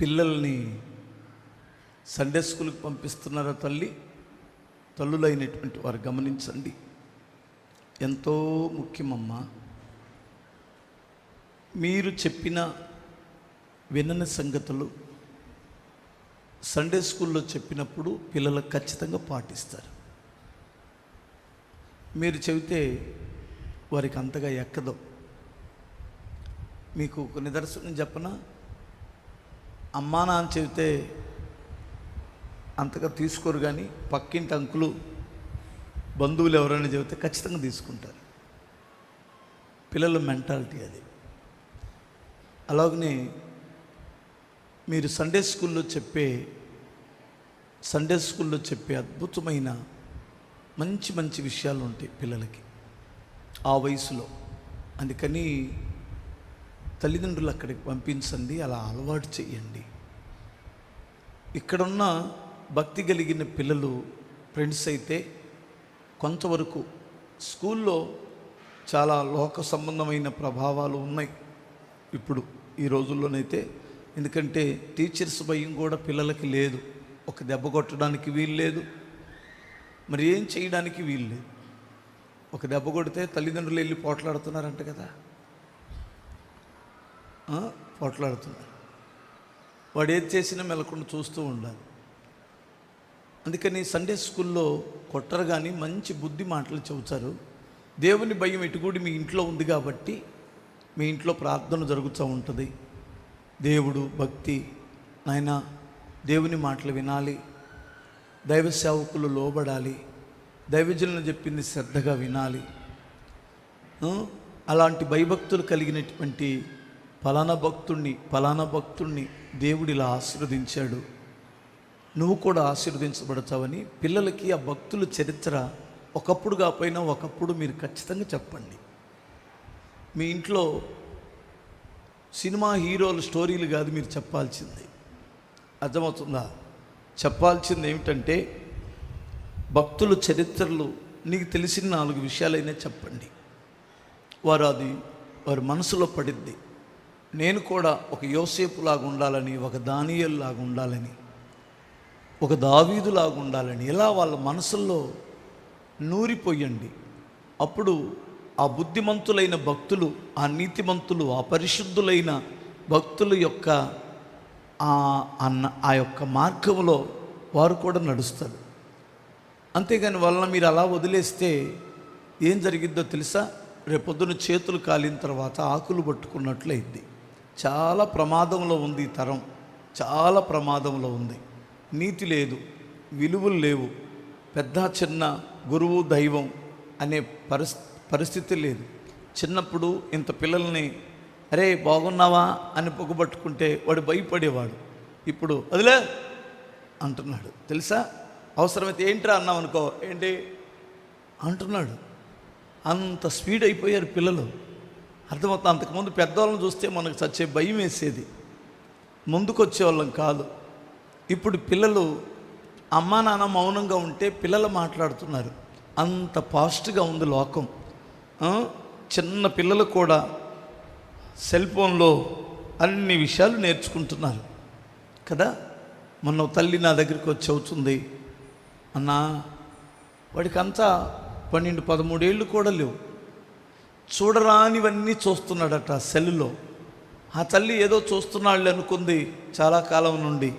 పిల్లల్ని సండే స్కూల్కి పంపిస్తున్నారా తల్లి? తల్లులైనటువంటి వారు గమనించండి. ఎంతో ముఖ్యమమ్మా. మీరు చెప్పిన వినని సంగతులు సండే స్కూల్లో చెప్పినప్పుడు పిల్లలు ఖచ్చితంగా పాటిస్తారు. మీరు చెబితే వారికి అంతగా ఎక్కదు. మీకు ఒక నిదర్శనం చెప్పనా? అమ్మా నాన్న చెబితే అంతగా తీసుకోరు కానీ పక్కింటి అంకులు బంధువులు ఎవరైనా చెబితే ఖచ్చితంగా తీసుకుంటారు. పిల్లల మెంటాలిటీ అది. అలాగనే మీరు సండే స్కూల్లో చెప్పే సండే స్కూల్లో చెప్పే అద్భుతమైన మంచి మంచి విషయాలు ఉంటాయి పిల్లలకి. ఆ వయసులో. అందుకని తల్లిదండ్రులు అక్కడికి పంపించండి అలా అలవాటు చేయండి ఇక్కడున్న భక్తి కలిగిన పిల్లలు ఫ్రెండ్స్ అయితే కొంతవరకు స్కూల్లో చాలా లోక సంబంధమైన ప్రభావాలు ఉన్నాయి. ఇప్పుడు ఈ రోజుల్లోనైతే ఎందుకంటే టీచర్స్ భయం కూడా పిల్లలకి లేదు. ఒక దెబ్బ కొట్టడానికి వీలు లేదు. మరి ఏం చేయడానికి వీలు లేదు? ఒక దెబ్బ కొడితే తల్లిదండ్రులు వెళ్ళి పోట్లాడుతున్నారంట కదా. పోట్లాడుతున్నారు వాడు ఏది చేసినా మెలకుండా చూస్తూ ఉండాలి. అందుకని సండే స్కూల్లో కొట్టరు కానీ మంచి బుద్ధి మాటలు చెబుతారు. దేవుని భయం ఎటుకూడి మీ ఇంట్లో ఉంది కాబట్టి మీ ఇంట్లో ప్రార్థన జరుగుతూ ఉంటుంది. దేవుడు భక్తి నాయన దేవుని మాటలు వినాలి. దైవ సేవకులు లోబడాలి. దైవజనులు చెప్పింది శ్రద్ధగా వినాలి. అలాంటి భయభక్తులు కలిగినటువంటి ఫలానా భక్తుణ్ణి ఫలానా భక్తుణ్ణి దేవుడు ఇలా ఆశీర్వదించాడు. నువ్వు కూడా ఆశీర్వదించబడతావని పిల్లలకి ఆ భక్తుల చరిత్ర ఒకప్పుడు కాపోయినా ఒకప్పుడు మీరు ఖచ్చితంగా చెప్పండి. మీ ఇంట్లో సినిమా హీరోల స్టోరీలు కాదు మీరు చెప్పాల్సింది. అర్థమవుతుందా? చెప్పాల్సింది ఏమిటంటే భక్తుల చరిత్రలు నీకు తెలిసిన నాలుగు విషయాలైనా చెప్పండి. వారు అది వారి మనసులో పడిద్ది. నేను కూడా ఒక యోసేపులాగా ఉండాలని ఒక దానియల్లాగా ఉండాలని ఒక దావీదులాగా ఉండాలని ఇలా వాళ్ళ మనసుల్లో నూరిపోయండి. అప్పుడు ఆ బుద్ధిమంతులైన భక్తులు ఆ నీతిమంతులు ఆ పరిశుద్ధులైన భక్తుల యొక్క ఆ అన్న ఆ యొక్క మార్గంలో వారు కూడా నడుస్తారు. అంతేగాని వలన మీరు అలా వదిలేస్తే ఏం జరిగిద్దో తెలుసా? రేపొద్దున చేతులు కాలిన తర్వాత ఆకులు పట్టుకున్నట్లయింది చాలా ప్రమాదంలో ఉంది ఈ తరం. చాలా ప్రమాదంలో ఉంది. నీతి లేదు విలువలు లేవు. పెద్ద చిన్న గురువు దైవం అనే పరిస్ పరిస్థితి లేదు. చిన్నప్పుడు ఇంత పిల్లల్ని అరే బాగున్నావా? అని పొగబట్టుకుంటే వాడు భయపడేవాడు. ఇప్పుడు అదిలే అంటున్నాడు. తెలుసా? అవసరమైతే ఏంట్రా అన్నాం అనుకో. ఏంటి? అంటున్నాడు. అంత స్పీడ్ అయిపోయారు పిల్లలు. అర్థమవుతుంది. అంతకుముందు పెద్దవాళ్ళని చూస్తే మనకు చచ్చే భయం వేసేది. ముందుకొచ్చేవాళ్ళం కాదు. ఇప్పుడు పిల్లలు అమ్మా నాన్న మౌనంగా ఉంటే పిల్లలు మాట్లాడుతున్నారు. అంత ఫాస్ట్గా ఉంది లోకం. చిన్న పిల్లలు కూడా సెల్ ఫోన్లో అన్ని విషయాలు నేర్చుకుంటున్నారు. కదా? మొన్న తల్లి నా దగ్గరికి వచ్చి అవుతుంది అన్నా వాడికి అంతా పన్నెండు పదమూడేళ్ళు కూడా లేవు. చూడరానివన్నీ చూస్తున్నాడట సెల్లులో. ఆ తల్లి ఏదో చూస్తున్నాళ్ళు అనుకుంది చాలా కాలం నుండి.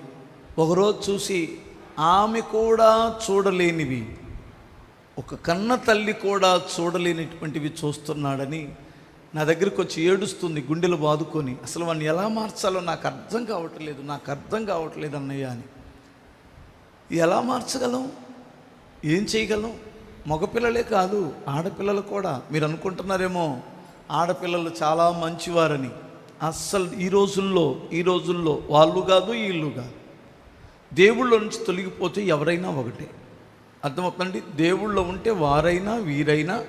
ఒకరోజు చూసి ఆమె కూడా చూడలేనివి ఒక కన్న తల్లి కూడా చూడలేనటువంటివి చూస్తున్నాడని నా దగ్గరికి వచ్చి ఏడుస్తుంది గుండెలు బాదుకొని. అసలు వాడిని ఎలా మార్చాలో నాకు అర్థం కావట్లేదు నాకు అర్థం కావట్లేదు అన్నయ్య అని. ఎలా మార్చగలం? ఏం చేయగలం? మగపిల్లలే కాదు ఆడపిల్లలు కూడా. మీరు అనుకుంటున్నారేమో ఆడపిల్లలు చాలా మంచివారని. అస్సలు ఈ రోజుల్లో ఈ రోజుల్లో వాళ్ళు కాదు వీళ్ళు కాదు. దేవుళ్ళ నుంచి తొలగిపోతే ఎవరైనా ఒకటే. అర్థమవుతుందండి? దేవుళ్ళో ఉంటే వారైనా వీరైనా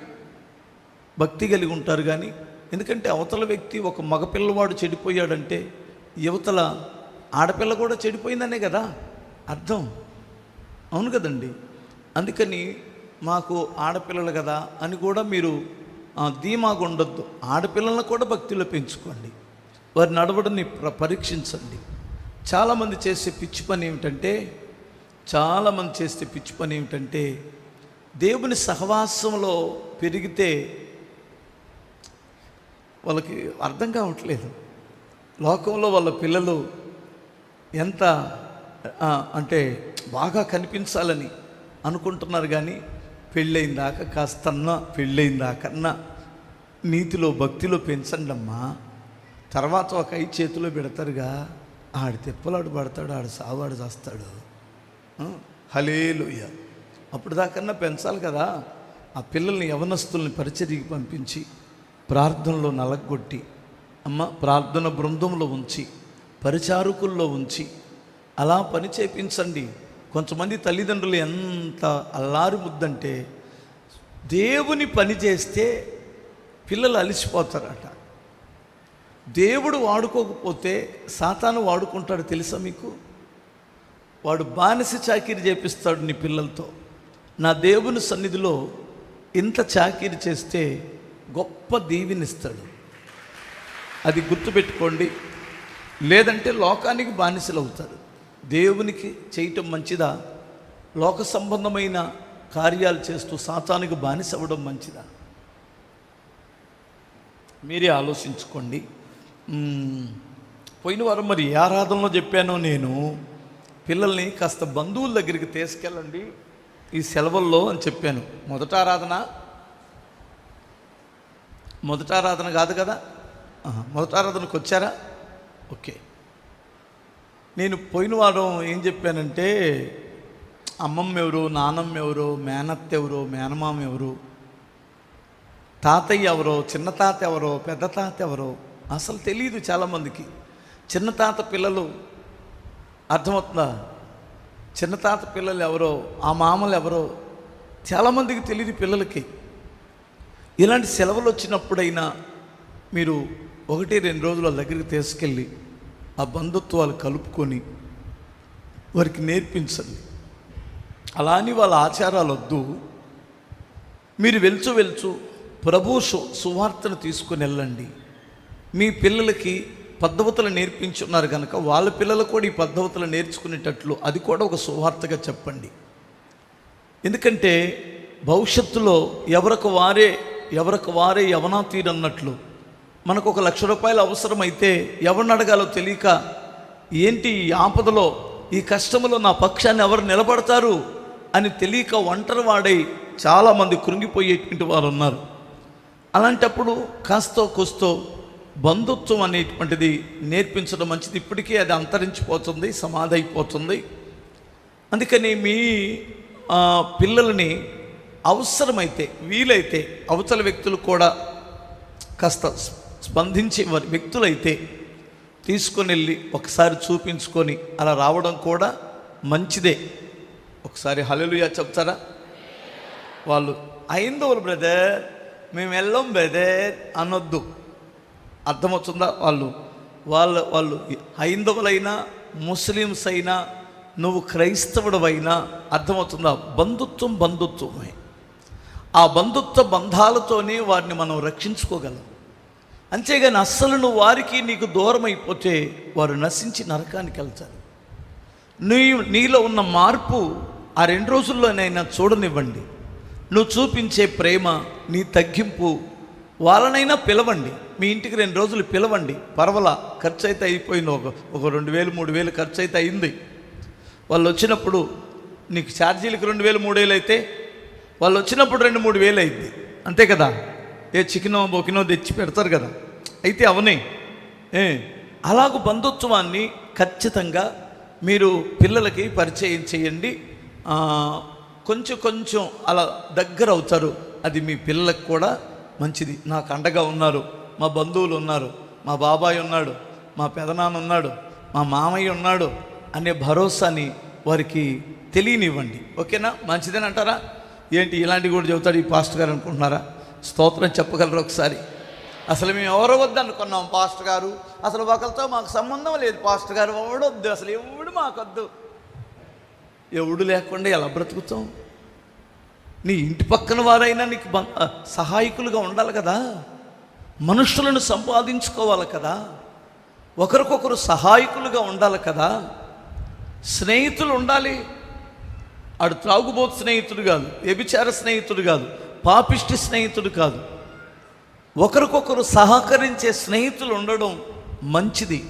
భక్తి కలిగి ఉంటారు కానీ ఎందుకంటే అవతల వ్యక్తి ఒక మగపిల్లవాడు చెడిపోయాడంటే యువతల ఆడపిల్ల కూడా చెడిపోయిందనే కదా అర్థం. అవును కదండి? అందుకని మాకు ఆడపిల్లలు కదా అని కూడా మీరు ఆ, ధీమాగా ఉండొద్దు. ఆడపిల్లలను కూడా భక్తిలో పెంచుకోండి. వారి నడవడిని ప్ర పరీక్షించండి. చాలామంది చేసే పిచ్చి పని ఏమిటంటే చాలామంది చేసే పిచ్చి పని ఏమిటంటే దేవుని సహవాసంలో పెరిగితే వాళ్ళకి అర్థం కావట్లేదు. లోకంలో వాళ్ళ పిల్లలు ఎంత అంటే బాగా కనిపించాలని అనుకుంటున్నారు కానీ పెళ్ళైన దాకా కాస్తన్నా పెళ్ళైన దాకన్నా నీతిలో భక్తిలో పెంచండి అమ్మా తర్వాత ఒక ఐదు చేతిలో పెడతారుగా. ఆడి తిప్పలాడు పడతాడు ఆడు సావాడు చేస్తాడు. హలేలుయ అప్పుడు దాకన్నా పెంచాలి కదా. ఆ పిల్లల్ని యవనస్తుల్ని పరిచర్యకి పంపించి ప్రార్థనలో నలగొట్టి అమ్మ ప్రార్థన బృందంలో ఉంచి పరిచారకుల్లో ఉంచి అలా పని చేపించండి. కొంతమంది తల్లిదండ్రులు ఎంత అల్లారి ముద్దంటే దేవుని పని చేస్తే పిల్లలు అలసిపోతారట. దేవుడు వాడుకోకపోతే సాతాను వాడుకుంటాడు తెలుసా మీకు? వాడు బానిస చాకిరి చేపిస్తాడు నీ పిల్లలతో. నా దేవుని సన్నిధిలో ఇంత చాకిరి చేస్తే గొప్ప దీవినిస్తాడు. అది గుర్తుపెట్టుకోండి. లేదంటే లోకానికి బానిసలు అవుతారు దేవునికి చేయటం మంచిదా? లోక సంబంధమైన కార్యాలు చేస్తూ సాతానికి బానిస అవ్వడం మంచిదా? మీరే ఆలోచించుకోండి. పోయిన వారం మరి ఆరాధనలో చెప్పానో నేను? పిల్లల్ని కాస్త బంధువుల దగ్గరికి తీసుకెళ్ళండి ఈ సెలవుల్లో అని చెప్పాను. మొదట ఆరాధన? మొదట ఆరాధన కాదు కదా? మొదట ఆరాధనకు వచ్చారా? ఓకే. నేను పోయిన వారం ఏం చెప్పానంటే అమ్మమ్మ ఎవరు నానమ్మ ఎవరు మేనత్త ఎవరు మేనమామ ఎవరు తాతయ్య ఎవరో చిన్న తాత ఎవరో పెద్ద తాత ఎవరో అసలు తెలియదు చాలామందికి. చిన్న తాత పిల్లలు అర్థమవుతుందా? చిన్న తాత పిల్లలు ఎవరో ఆ మామలు ఎవరో చాలామందికి తెలియదు పిల్లలకి. ఇలాంటి సెలవులు వచ్చినప్పుడైనా మీరు ఒకటి రెండు రోజుల దగ్గరికి తీసుకెళ్ళి ఆ బంధుత్వాలు కలుపుకొని వారికి నేర్పించండి. అలా అని వాళ్ళ ఆచారాలు వద్దు. మీరు వెలుచు వెలుచు ప్రభు సు సువార్తను తీసుకుని వెళ్ళండి. మీ పిల్లలకి పద్ధతులు నేర్పించున్నారు కనుక వాళ్ళ పిల్లలు కూడా ఈ పద్ధతులు నేర్చుకునేటట్లు అది కూడా ఒక సువార్తగా చెప్పండి. ఎందుకంటే భవిష్యత్తులో ఎవరికి వారే ఎవరికి వారే యవనా తీరన్నట్లు మనకు ఒక లక్ష రూపాయలు అవసరమైతే ఎవరిని అడగాలో తెలియక ఏంటి ఈ ఆపదలో ఈ కష్టంలో నా పక్షాన్ని ఎవరు నిలబడతారు? అని తెలియక ఒంటరి వాడై చాలామంది కృంగిపోయేటువంటి వారు ఉన్నారు అలాంటప్పుడు కాస్తో కొస్తో బంధుత్వం అనేటువంటిది నేర్పించడం మంచిది. ఇప్పటికీ అది అంతరించిపోతుంది సమాధి అయిపోతుంది అందుకని మీ పిల్లలని పిల్లల్ని అవసరమైతే వీలైతే అవతల వ్యక్తులు కూడా కాస్త స్పందించే వారి వ్యక్తులైతే తీసుకొని వెళ్ళి ఒకసారి చూపించుకొని అలా రావడం కూడా మంచిదే. ఒకసారి హలలుయా చెప్తారా? వాళ్ళు అయిందోలు బ్రదర్ మేము వెళ్ళాం బ్రదర్ అనొద్దు. అర్థమవుతుందా వాళ్ళు? వాళ్ళ వాళ్ళు హైందవులైనా ముస్లిమ్స్ అయినా నువ్వు క్రైస్తవుడవైనా అర్థమవుతుందా? బంధుత్వం బంధుత్వమే. ఆ బంధుత్వ బంధాలతోనే వారిని మనం రక్షించుకోగలం. అంతేగాని అస్సలు నువ్వు వారికి నీకు దూరం అయిపోతే వారు నశించి నరకానికి వెళ్తారు. నీ నీలో ఉన్న మార్పు ఆ రెండు రోజుల్లోనైనా చూడనివ్వండి. నువ్వు చూపించే ప్రేమ నీ తగ్గింపు వాళ్ళనైనా పిలవండి. మీ ఇంటికి రెండు రోజులు పిలవండి. పర్వాలా ఖర్చు అయితే అయిపోయింది. ఒక ఒక రెండు వేలు మూడు వేలు ఖర్చు అయితే అయింది. వాళ్ళు వచ్చినప్పుడు నీకు ఛార్జీలకు రెండు వేలు మూడు వేలు అయితే వాళ్ళు వచ్చినప్పుడు రెండు మూడు వేలు అయింది. అంతే కదా? ఏ చికెనో బొకినో తెచ్చి పెడతారు కదా. అయితే అవనే ఏ అలాగ బంధుత్వాన్ని ఖచ్చితంగా మీరు పిల్లలకి పరిచయం చేయండి. కొంచెం కొంచెం అలా దగ్గర అవుతారు. అది మీ పిల్లలకు కూడా మంచిది. నాకు అండగా ఉన్నారు. మా బంధువులు ఉన్నారు. మా బాబాయ్ ఉన్నాడు. మా పెదనాన్న ఉన్నాడు. మా మామయ్య ఉన్నాడు అనే భరోసాని వారికి తెలియనివ్వండి. ఓకేనా? మంచిదని అంటారా ఏంటి ఇలాంటివి కూడా చెబుతాడు ఈ పాస్టర్ గారు అనుకుంటున్నారా? స్తోత్రం చెప్పగలరు ఒకసారి? అసలు మేము ఎవరు వద్దు అనుకున్నాం పాస్టర్ గారు. అసలు ఒకరితో మాకు సంబంధం లేదు పాస్టర్ గారు. ఎవడొద్దు అసలు ఎవడు మాకొద్దు? ఎవడు లేకుండా ఎలా బ్రతుకుతాం? నీ ఇంటి పక్కన వారైనా నీకు సహాయకులుగా ఉండాలి కదా? మనుషులను సంపాదించుకోవాలి కదా? ఒకరికొకరు సహాయకులుగా ఉండాలి కదా? స్నేహితులు ఉండాలి. ఆడు త్రాగుబోతు స్నేహితుడు కాదు వ్యభిచార స్నేహితుడు కాదు. పాపిష్టి స్నేహితుడు కాదు. ఒకరికొకరు సహకరించే స్నేహితులు ఉండడం మంచిది.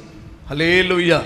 హలేలుయ్యా